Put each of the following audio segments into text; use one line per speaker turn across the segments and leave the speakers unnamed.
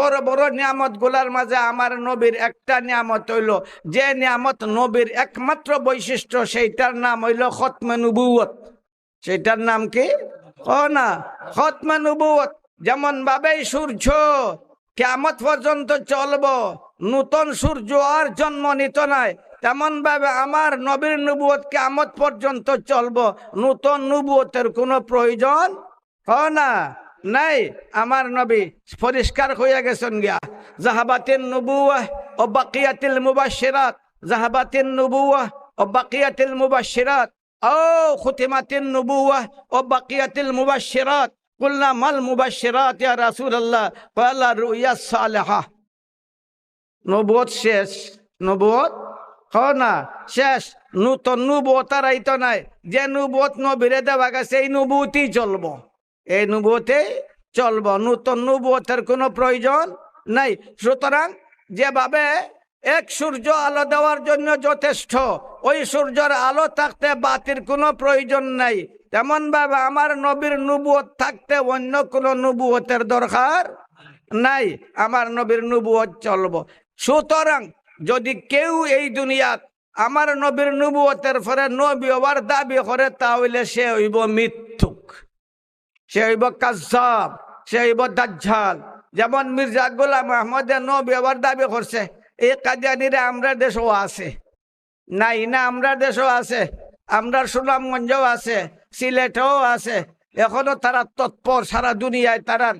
বড় বড় নিয়ামতগুলার মাঝে আমার নবীর একটা নিয়ামত হইল। যে নিয়ামত নবীর একমাত্র বৈশিষ্ট্য, সেইটার নাম হইল খতমে সেটার নাম কি? ও না, খতমে যেমন ভাবে সূর্য কেমত পর্যন্ত চলব, নূতন সূর্য আর জন্ম নিত নাই, তেমন ভাবে আমার নবীর নবুয়ত কেমত পর্যন্ত চলব, নূতন নবুয়তের কোনো প্রয়োজন হ না। নাই, আমার নবী পরিষ্কার হইয়া গেছেন গিয়া। জাহাবাতিন নবুয়া ও বাকিয়াতিল মুবাশিরাত জাহাবাতিন নবুয়া ও বাকিয়াতিল মুবাশিরাত ও খুতিমাতিন নবুয়া ও বাকিয়াতিল মুবাশিরাত কুল্লা মাল মুবাশিরাত ইয়া রাসূলুল্লাহ। ক্বালা রুইয়া সালেহা। নবুয়ত শেষ নবুয়ত না, শেষ। নূতন নবুয়ত আর নাই। যে নবুয়ত নবীরে দেওয়া গেছে, এই নুবুতি চলবো। এই নবুয়তে চলব। নূতন নবুয়তের কোনো প্রয়োজন নাই। সুতরাং যেভাবে এক সূর্য আলো দেওয়ার জন্য যথেষ্ট, ওই সূর্যের আলো থাকতে বাতির কোনো প্রয়োজন নাই। তেমন ভাবে আমার নবীর নবুয়ত থাকতে অন্য কোনো নবুয়তের দরকার নাই। আমার নবীর নবুয়ত চলব। সুতরাং যদি কেউ এই দুনিয়াত আমার নবীর নবুয়তের পরে নবী হওয়ার দাবি করে, তাহলে সে হইব মিথ্যুক সে হইব কাজাব সে হইব দাজ্জাল। যেমন মির্জা গোলাম আহমদের নবী হওয়ার দাবি করছে, এই কাদিয়ানিরা আমরা দেশও আছে। নাই না, আমরা দেশও আছে। আমরা সুনামগঞ্জও আছে, সিলেটেও আছে। এখনও তারা তৎপর সারা দুনিয়ায় তারার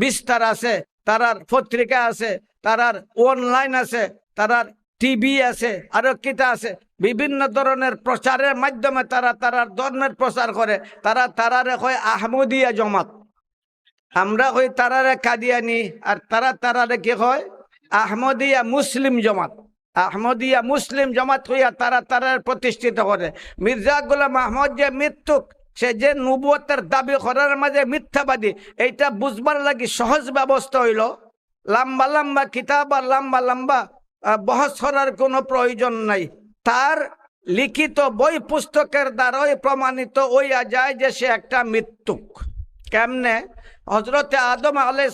বিস্তার আছে, তারার পত্রিকা আছে, তারার অনলাইন আছে, তারার টিভি আছে, আরও কিতা আছে, বিভিন্ন ধরনের প্রচারের মাধ্যমে তারা তারার ধর্মের প্রচার করে। তারা তারারে কয় আহমদিয়া জমাত। আমরা কই তারারে কাদিয়ানি, আর তারা তারারে কি কয়? আহমদিয়া মুসলিম জমাত। আহমদিয়া মুসলিম জমাত হইয়া তারা তারার প্রতিষ্ঠিত করে। মির্জা গোলাম আহমদ যে মৃত্যুক, সে যে নবুয়তের দাবি করার মাঝে মিথ্যাবাদী, এইটা বুঝবার লাগি সহজ ব্যবস্থা হইল। লম্বা লম্বা কিতাব আর লম্বা লম্বা বহস করার কোনো প্রয়োজন নাই। তার লিখিত বই পুস্তকের দ্বারাই প্রমাণিত হইয়া যায় যে সে একটা মৃত্যুক। কেমনে? হজরতে আদম আলাই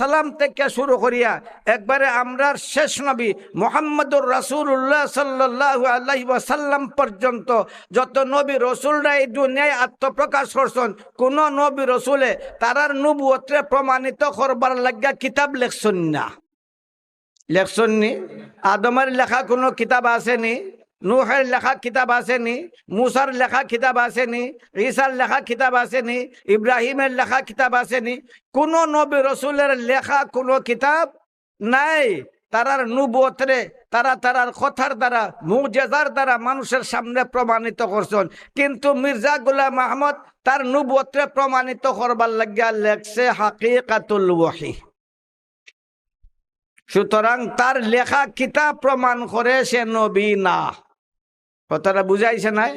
সালাম থেকে শুরু করিয়া একবারে আমরার শেষ নবী মোহাম্মদুর রাসুল্লাহ সাল্লাহ আল্লাহ ওয়াসাল্লাম পর্যন্ত যত নবী রসুলরা এই দুনিয়ায় আত্মপ্রকাশ করছেন, কোন নবী রসুলে তারার নবুয়ত্রে প্রমাণিত করবার লাগিয়া কিতাব লেখছেন না। লেখছেন নি? আদমের লেখা কোনো কিতাব আসেনি নুহের লেখা কিতাব আসেনি মুসার লেখা কিতাব আসেনি ঈসার লেখা কিতাব আসেনি ইব্রাহিমের লেখা কিতাব আসেনি কোন নবী রসুলের লেখা কোনো কিতাব নাই। তারার নুবতরে তারা তারার কথার দ্বারা, মুজেজার দ্বারা মানুষের সামনে প্রমাণিত করছেন। কিন্তু মির্জা গুলাম আহমদ তার নুবতরে প্রমাণিত করবার লাগিয়া লেখছে হাকিকাতুল ওয়াহি। সুতরাং তার লেখা কিতাব প্রমাণ করে সে নবী না। কথাটা বুঝাইছে নাই?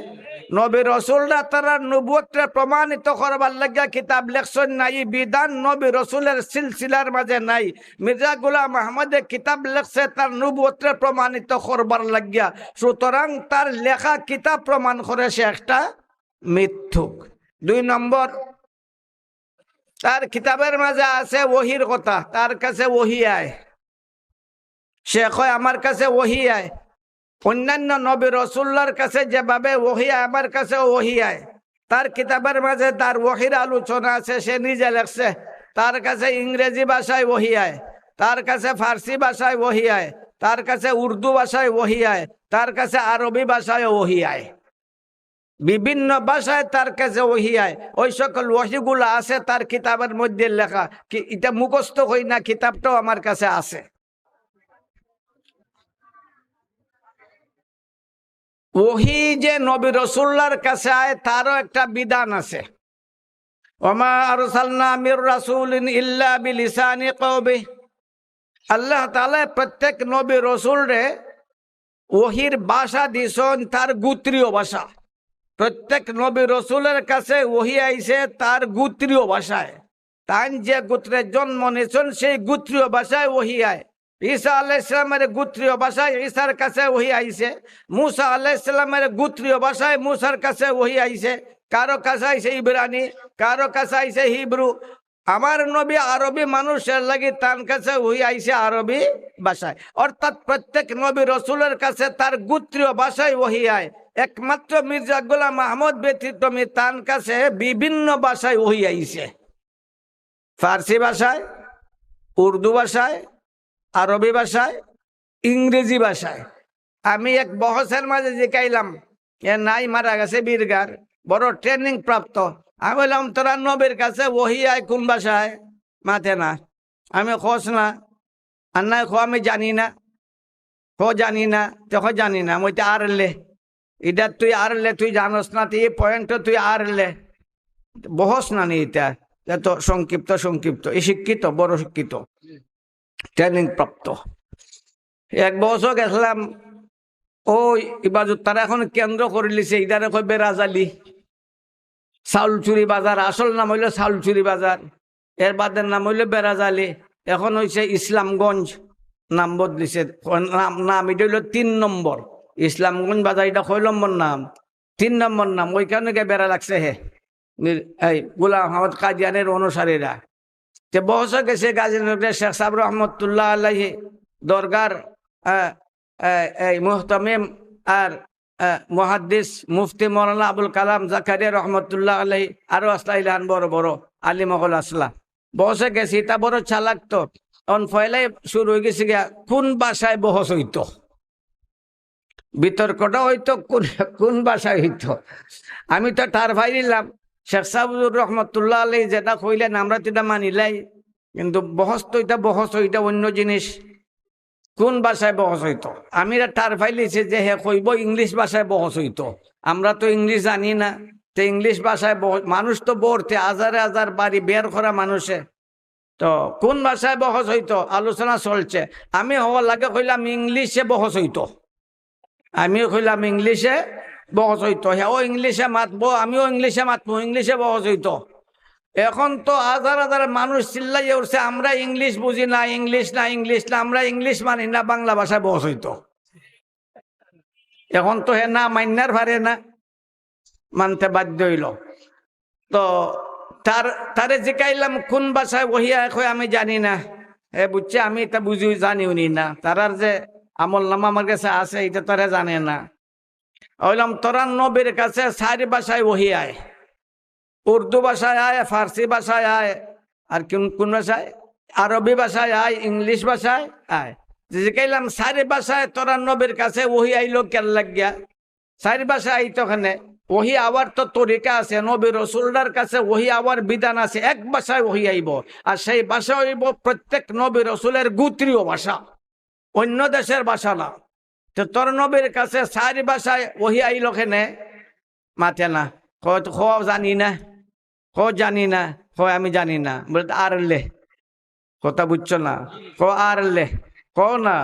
নবী রসুলরা তারা নবুয়ত্রে প্রমাণিত করবার লাগিয়া কিতাব লেখছেন নাই, বিধান নবী রসুলের সিলসিলার মাঝে নাই। মির্জা গুলাম আহমদে কিতাব লেখছে, তার নবুয়ত্রে প্রমাণিত করবার লাগিয়া। সুতরাং তার লেখা কিতাব প্রমাণ করে সে একটা মিথ্যুক। দুই নম্বর, তার কিতাবের মাঝে আছে ওহির কথা, তার কাছে ওহি আয়। সে কয় আমার কাছে ওহি আয়। অন্যান্য নবী রসুল্লার কাছে যেভাবে ওহি আয়, আমার কাছে ওহি আয়। তার কিতাবের মাঝে তার ওহির আলোচনা আছে, সে নিজে লেখছে, তার কাছে ইংরেজি ভাষায় ওহি আয়, তার কাছে ফার্সি ভাষায় ওহি আয়, তার কাছে উর্দু ভাষায় ওহি আয়, তার কাছে আরবি ভাষায় ওহি আয়। বিভিন্ন ভাষায় তার কাছে ওহি আয়। ওই সকল ওহিগুলো আছে তার কিতাবের মধ্যে লেখা, কি এটা মুখস্থ হই না, কিতাবটাও আমার কাছে আছে। ওহি যে নবী রসুল্লার কাছে আয়, তারও একটা বিধান আছে। ওমা আরসালনা মির রাসূলিন ইল্লা বিলিসানি কওমি। আল্লাহ তাআলা প্রত্যেক নবী রসুল রে ওহির ভাষা দিছন, তার গুত্রীয় ভাষা। প্রত্যেক নবী রসুলের কাছে ওহি আইছে, তার গুত্রীয় ভাষায়। তান যে গোত্রে জন্ম নিয়েছেন, সেই গুত্রীয় ভাষায় ওহি আয়। ঈসা আল্লাহ ইসলামের গুত্রীয় ভাষায় ঈসার কাছে ওহি আইছে। মুসা আল্লাহ ইসলামের গুত্রীয় ভাষায় মুসার কাছে ওহি আইছে। কারও কাছে আইছে ইব্রানি, কারও কাছে আইছে হিব্রু। আমার নবী আরবি মানুষের লাগি তার কাছে ওই আইসে আরবি ভাষায়। অর্থাৎ প্রত্যেক নবী রসুলের কাছে তার গুত্রীয় ভাষায় ওহি আয়। একমাত্র মির্জা গোলাম আহমদ ব্যতীত তার কাছে বিভিন্ন ভাষায় ওহি আইছে। ফার্সি ভাষায়, উর্দু ভাষায় আরবি ভাষায়, ইংরেজি ভাষায়। আমি এক বহসের মাঝে জিকাইলাম, এ নাই মারা গেছে বীরগার, বড় ট্রেনিং প্রাপ্ত। আমি বললাম, তোরা নবীর কাছে ওহি আয়, কোন ভাষায়? মাথে না। আমি খোঁজ না। আর নাই খো আমি জানি না। খো জানি না তো জানি না। মই তো আর লে, এটা তুই আর লে, তুই জানোস না, তুই এই পয়েন্ট তুই আর লে। বহস না নি এটা। এত সংক্ষিপ্ত সংক্ষিপ্ত। এই শিক্ষিত, বড় শিক্ষিত। ট্রেনিং প্রাপ্ত। এক বছর গেছিলাম, ওই ইবাজত, তারা এখন কেন্দ্র করে লিছে ইদারে কই বেড়াজালি চাউল চুরি বাজার, আসল নাম হইল চাউল চুরি বাজার, এর বাদের নাম হইল বেড়াজালি এখন হইছে ইসলামগঞ্জ নাম বদলিছে নাম নাম এটা হইল তিন নম্বর। ইসলামগঞ্জ বাজার এটা কয় নম্বর নাম? তিন নম্বর নাম, ওইখানে গিয়ে বেড়া লাগছে হে। এই, গুলাম আহমদ কাদিয়ানের অনুসারীরা। যে বহস গেছে গাজীনগরের শেখ সাহেব রহমতুল্লাহ আল্লাহি দরগার মুহতমিম আর আহ, মুহাদ্দিস মুফতি মৌলানা আবুল কালাম জাকারিয়া রহমতুল্লাহ আলহী আরও আসলা ইলান বড় বড় আলী মগল আসলা। বসে গেছি তা বড় চালাক তো। তখন ফয়লাই শুরু হয়ে গেছে গিয়া কোন বাসায় বহস হইতো? বিতর্কটা হইতো কোন কোন বাসায় হইতো? আমি তো টার ভাই নিলাম শেখ সাহুর রহমতুল্লাহ আলী যেটা কইলেন, আমরা তো এটা মানিলাই কিন্তু বহস তো এটা, বহস ওইটা অন্য জিনিস। কোন ভাষায় বহস হইতো? আমি টার ফাইলিছি যে হে কইব ইংলিশ ভাষায় বহস হইতো। আমরা তো ইংলিশ জানি না। তো ইংলিশ ভাষায় মানুষ তো বলতে হাজারে হাজার বাড়ি বের করা মানুষে। তো কোন ভাষায় বহস হইতো? আলোচনা চলছে। আমি হওয়ার লাগে কইলাম ইংলিশে বহস হইতো। আমি কইলাম ইংলিশে বহস হইতো হেও ইংলিশে মাতবো, আমিও ইংলিশে মাতবো, ইংলিশে বহস হইতো এখন তো হাজার হাজার মানুষ চিল্লাই উঠছে, আমরা ইংলিশ বুঝি না, ইংলিশ না ইংলিশ না, আমরা ইংলিশ মানি না, বাংলা ভাষায় বস হইতো এখন তো হে না মান্যার ভারে না, মানতে বাধ্য হইল। তো তার, তারে জিকাইলাম, কোন ভাষায় বহিয়া কই আমি জানি না। হে বুঝছে, আমি এটা বুঝি, জানিও নি না। তারার যে আমল নামা আমার কাছে আছে, এটা তারা জানে না। ওইলাম তোরা নবীর কাছে চারি ভাষায় আয়। উর্দু ভাষায় আয়, ফার্সি ভাষায় আয়, আর কোন কোন ভাষায়? আরবি ভাষায় আয়, ইংলিশ ভাষায় আয়। জিকাইলাম সারি ভাষায় তোরা নবীর কাছে ওহি আইলো কেন লাগিয়া? সারি ভাষায় আইতো ওখানে ওহি আবার তো তরিকা আছে, নবী রসুলদার কাছে ওহি আবার বিধান আছে, এক ভাষায় ওহি আইব, আর সেই ভাষা হইব প্রত্যেক নবী রসুলের গুত্রীয় ভাষা, অন্য দেশের ভাষা না। তো তোর নবীর কাছে সারি ভাষায় ওহি আইলো কেনে? মাথে না। খোয়া জানি না। ক জানি না। কয়, আমি জানি না। বলে আর লে। কথা বুঝছ না? ক আর লে। ক না।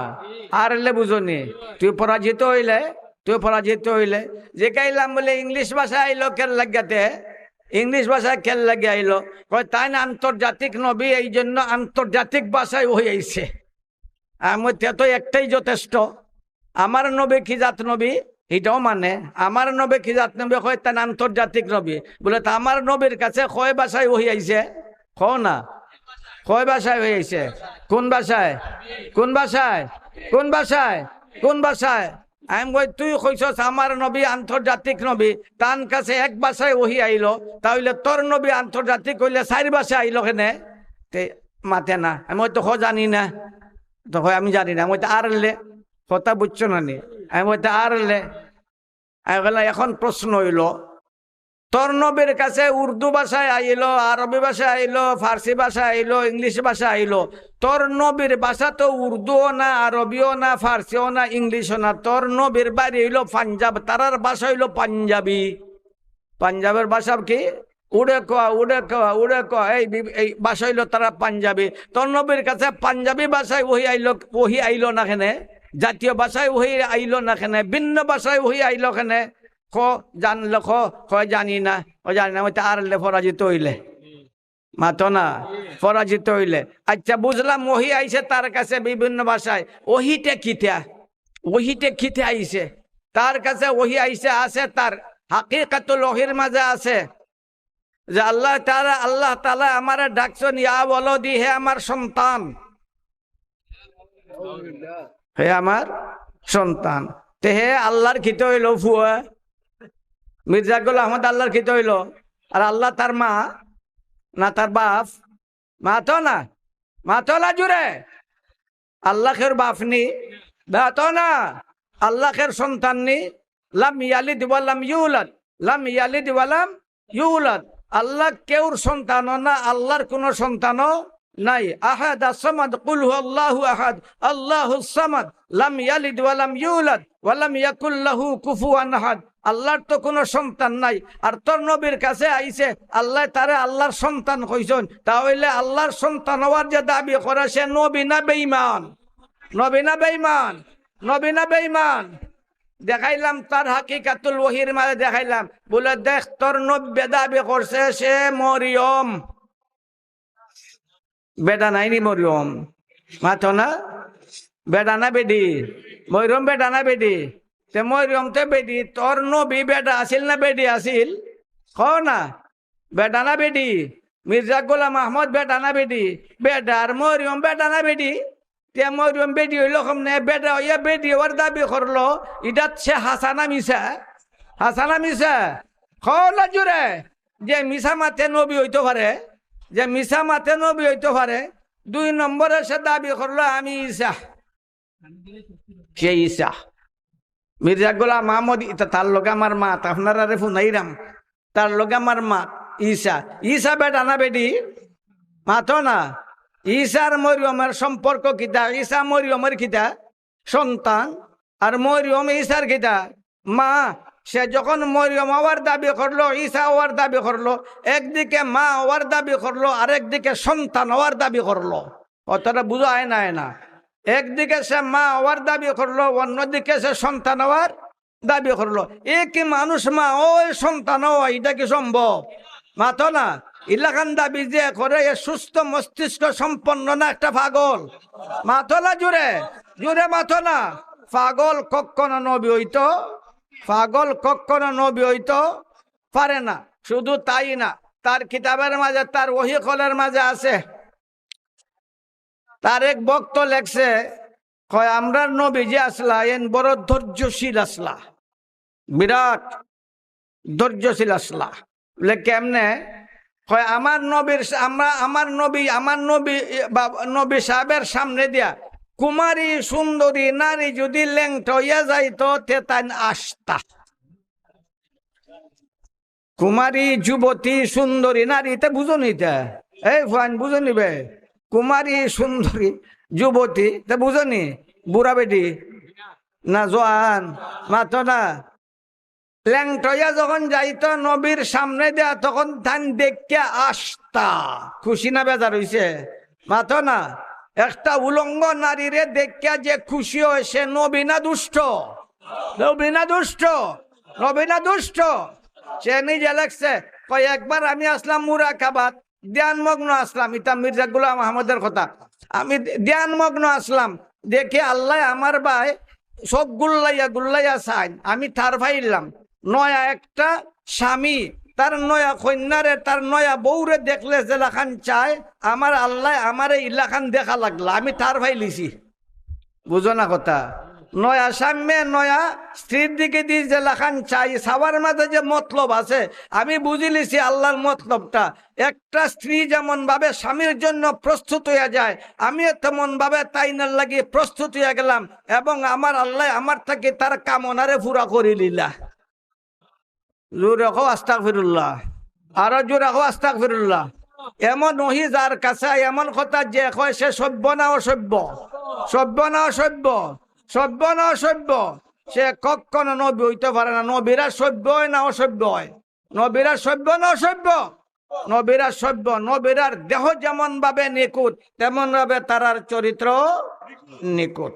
আর লে বুঝনি তুই পরাজিত হইলে, তুই পরাজিত হইলে, যে কাইলাম বলে ইংলিশ ভাষা আইলো, কেন লাগাতে ইংলিশ ভাষায় খেল লাগে আইলো? কয়, তাই না, আন্তর্জাতিক নবী এই জন্য আন্তর্জাতিক ভাষায় হয়ে আইছে। আমি তো একটাই যথেষ্ট। আমার নবী কি জাত নবী? এটাও মানে। আমার নবী কি জাত নবী? হয় তার আন্তর্জাতিক নবী। বলে, তা আমার নবীর কাছে কয় ভাষায় হয়ে আইছে? ক না। কয় ভাষায় হয়ে আইছে? কোন ভাষায়? কোন ভাষায়? কোন ভাষায়? কোন ভাষায়? আমি কই, তুই কইছস আমার নবী আন্তর্জাতিক নবী। তান কাছে এক ভাষায় ওহি আইলো। তাহলে তোর নবী আন্তর্জাতিক হইলে চারি ভাষায় আইলো কেনে? তে, মাতে না। আমি তো হ জানি না। তো হয় আমি জানি না। আমি তো আর কথা বুঝছ না নি? আমি বলতে আর আমি বললাম, এখন প্রশ্ন হইল, তোর নবীর কাছে উর্দু ভাষায় আইলো, আরবি ভাষায় আইলো, ফার্সি ভাষা আইলো, ইংলিশ ভাষা আইলো, তোর নবীর ভাষা তো উর্দুও না, আরবিও না, ফার্সিও না, ইংলিশও না, তোর নবীর বাড়ি হইল পাঞ্জাব, তারার ভাষা হইল পাঞ্জাবি। পাঞ্জাবের ভাষা কি? উড়ে কোয়া উড়ে কোয়া উড়ে কোয়া, এই এই ভাষা হইল তারা পাঞ্জাবি, তোর নবীর কাছে পাঞ্জাবি ভাষায় ওহি আইলো ওহি আইলো না কেনে? জাতীয় ভাষায় ওহি আইলো না কেনে, ভিন্ন ভাষায় ওহি আইলো কেনে? খ, জানল খ খ জানি না ও জানি না ওই তো আর পরাজিত হইলে। মাতো না, পরাজিত হইলে। আচ্ছা বুঝলাম ওহি আইছে তার কাছে বিভিন্ন ভাষায়। ওহিতে কিতা ওহিতে খিতে আইছে? তার কাছে ওহি আইছে, আছে তার। হাকিকাতুল ওহির মাঝে আছে। যে আল্লাহ তারা আল্লাহ তালা আমার ডাকছেন, ইয়া বলো দি হে আমার সন্তান। হে আমার সন্তান। তে হে আল্লাহর খিতে হইল ফুয়া। মির্জা গুল আহমদ আল্লাহর খিতে হইল। আর আল্লাহ তার মা, না তার বাপ। মা তো না, মা তো না জুড়ে। আল্লাহ খের বাপ নি তো না। আল্লাহ খের সন্তান নি, লাম ইয়ালিদ ওয়ালাম ইউলাদ। লাম ইয়ালিদ ওয়ালাম ইউলাদ। আল্লাহ কেউর সন্তান না, আল্লাহর কোন সন্তানও নাই। আহাদ আসামাদ, কুল হু আল্লাহু আহাদ। আল্লাহু সামাদ, লাম ইয়ালিদ ওয়ালাম ইউলাদ ওয়ালাম ইয়াকুল লাহু কুফুয়ান আহাদ। আল্লাহর তো কোনো সন্তান নাই। আর তোর নবীর কাছে আইছে, আল্লাহ তারে আল্লাহর সন্তান কইছেন। তাহলে আল্লাহর সন্তান হওয়ার যে দাবি করে, সে নবী না বেঈমান? নবী না বেঈমান? নবী না বেঈমান? দেখাইলাম তার হাকিকাতুল ওহির মাঝে দেখাইলাম। বলে দেখ, তোর নব্বে দাবি করছে, সে মরিয়ম। বেটা নাইনি মরিয়ম মাথো না? বেটা না বেডি? মরিয়ম বেটা না বেডি? তে মরিয়ম তে বেডি। তোর নবী বেটা আছিল না বেডি আছিল? ক না? বেটা না বেডি। মির্জা গোলাম আহমদ বেটা না বেডি। বেটা আর মরিয়ম বেটা না বেডি। তে মরিয়ম বেডি হইল কমনে বেটা হইয়া বেডি ওর দাবি করল ইটাত সে হাসানা মিশা হাসানা মিশা খলা জুড়ে যে মিশা মাতে নবী হইতে পারে। যে মিশা মাতে নবী হইতে পারে, দুই নম্বরে সে দাবি করল, আমি ঈশা। সে ঈশা? মির্জা গোলাম মাহমদ তার লগে আমার মা আপনারা রে ফুনাইরাম তার লগে আমার মা ঈশা। ঈশা বেটা না বেটি? মাতো না। ঈশার মরিয়মের সম্পর্ক কিতা? ঈশা মরিয়মের কিতা? সন্তান। আর মরিয়ম ঈশার কিতা? মা সে যখন মরিয়ম হওয়ার দাবি করল ঈশা হওয়ার দাবি করল, একদিকে মা হওয়ার দাবি করল, আরেকদিকে সন্তান হওয়ার দাবি করল। অতটা বুঝায় না না। একদিকে সে মা হওয়ার দাবি করল, অন্যদিকে সে সন্তান হওয়ার দাবি করল। এ কি মানুষ মা? ওই সন্তান হওয়া এটা কি সম্ভব? মাতো না। ইলাকান দাবি যে করে, এ সুস্থ মস্তিষ্ক সম্পন্ন না একটা পাগল? মাথো না জুড়ে? জুড়ে মাথো না। পাগল কখনো নবী হইতো পাগল কখনো নবী হইতো পারে না, শুধু তাই না, তার কিতাবের মাঝে, তার ওহি কলের মাঝে আছে। তার এক বক্ত লেখছে, কয়, আমরা নবী যে আসলা এন বড় ধৈর্যশীল আসলা, বিরাট ধৈর্যশীল আসলা। বলে, কেমনে? কয়, আমার নবীর, আমরা, আমার নবী আমার নবী বা- নবী সাহেবের সামনে দিয়া কুমারী সুন্দরী নারী যদি ল্যাংট হইয়া যাইতো তে তাই আসতা। কুমারী যুবতী সুন্দরী নারী, তে বুঝো নিতে এই ফাইন বুঝো নিবে কুমারী সুন্দরী যুবতী, তে বুঝো নি? বুড়া বেটি? না জোয়ান মাতো না। ল্যাংটয়া যখন যাইত, নবীর সামনে দেয়া, তখন ধান দেখে আসতা। খুশি না বেজার হইছে? মাথো না? একটা উলঙ্গ নারীরে দেখিয়া যে খুশি হয় সে নবীনা দুষ্ট। নবীনা দুষ্ট। নবীনা দুষ্ট। সে নিজে লেখছে, কয়, একবার আমি আসলাম মুরাকাবাদ, ধ্যানমগ্ন আসলাম। ইতা মির্জা গুলাম আহমদের কথা। আমি ধ্যানমগ্ন আসলাম, দেখে আল্লাহ আমার ভাই সব গুল্লাইয়া গুল্লাইয়া সাইন আমি তার ভাইলাম নয়া একটা স্বামী তার নয়া কন্যারে, তার নয়া বউরে দেখলে জেলাখান চায়, আমার আল্লাহ আমার এই ইলাখান দেখা লাগলা, আমি তার ভাই লিছি। বুঝো না কথা? নয়া সাম্যে নয়া স্ত্রীর দিকে দিয়ে যে লেখান চাই সবার মাঝে যে মতলব আছে, আমি বুঝি লিছি আল্লাহর মতলবটা। একটা স্ত্রী যেমন ভাবে স্বামীর জন্য প্রস্তুত হইয়া যায়, আমিও তেমন ভাবে তাইনার লাগিয়ে প্রস্তুত হইয়া গেলাম, এবং আমার আল্লাহ আমার থেকে তার কামনারে পুরা করে লিলা জোর রাখো আস্তাক ফিরুল্লাহ আরও জোর রাখো আস্তাক ফিরুল্লাহ এমন নহি যার কাছে, এমন কথা যে কয় সে সভ্য না অসভ্য? সভ্য না অসভ্য? সভ্য না অসভ্য? সে কখনো নবী হইতে পারে না। নবীরা সভ্য হয় না অসভ্য হয়? নবীরা সভ্য না অসভ্য? নবীরা সভ্য, নবীরার দেহ যেমন ভাবে নিকুট তেমন ভাবে তারার চরিত্র নিকুট